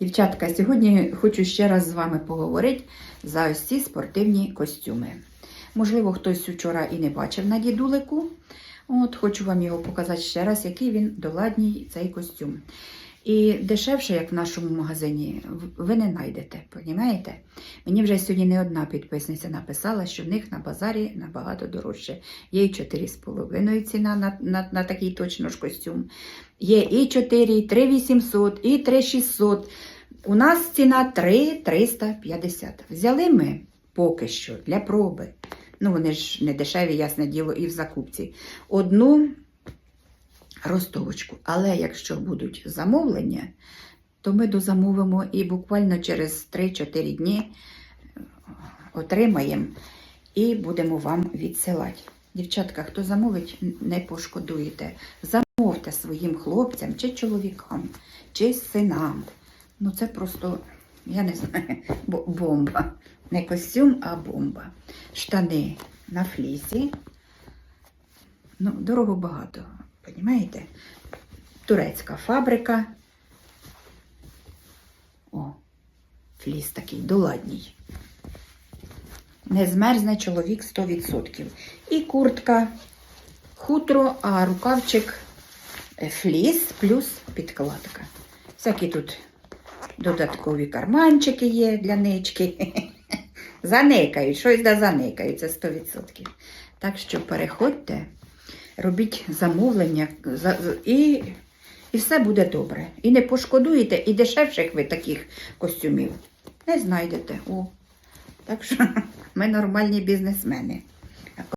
Дівчатка, сьогодні хочу ще раз з вами поговорити за ось ці спортивні костюми. Можливо, хтось вчора і не бачив на дідулику. От, хочу вам його показати ще раз, який він доладній цей костюм. І дешевше, як в нашому магазині, ви не знайдете, розумієте? Мені вже сьогодні не одна підписниця написала, що в них на базарі набагато дорожче. Є і 4,5 ціна на, на, на такий точно ж костюм. Є і 4, і 3 800, і 3 600. У нас ціна 3 350. Взяли ми поки що для проби. Ну, вони ж не дешеві, ясне діло, і в закупці. Одну ростовочку. Але якщо будуть замовлення, то ми дозамовимо і буквально через 3-4 дні е, отримаємо і будемо вам відсилати. Дівчатка, хто замовить, не пошкодуєте. Замовте своїм хлопцям чи чоловікам, чи синам. Ну це просто, я не знаю, бомба. Не костюм, а бомба. Штани на флісі. Ну, дорого багато, розумієте? Турецька фабрика. О, фліс такий доладній. Не змерзне чоловік 100%. І куртка, хутро, а рукавчик е, фліс плюс підкладка. Всякі тут додаткові карманчики є для нички. Заникають, щось да заникають, це 100%. Так що переходьте, робіть замовлення за- за- і, і все буде добре. І не пошкодуєте, і дешевших ви таких костюмів не знайдете. О. Так що ми нормальні бізнесмени.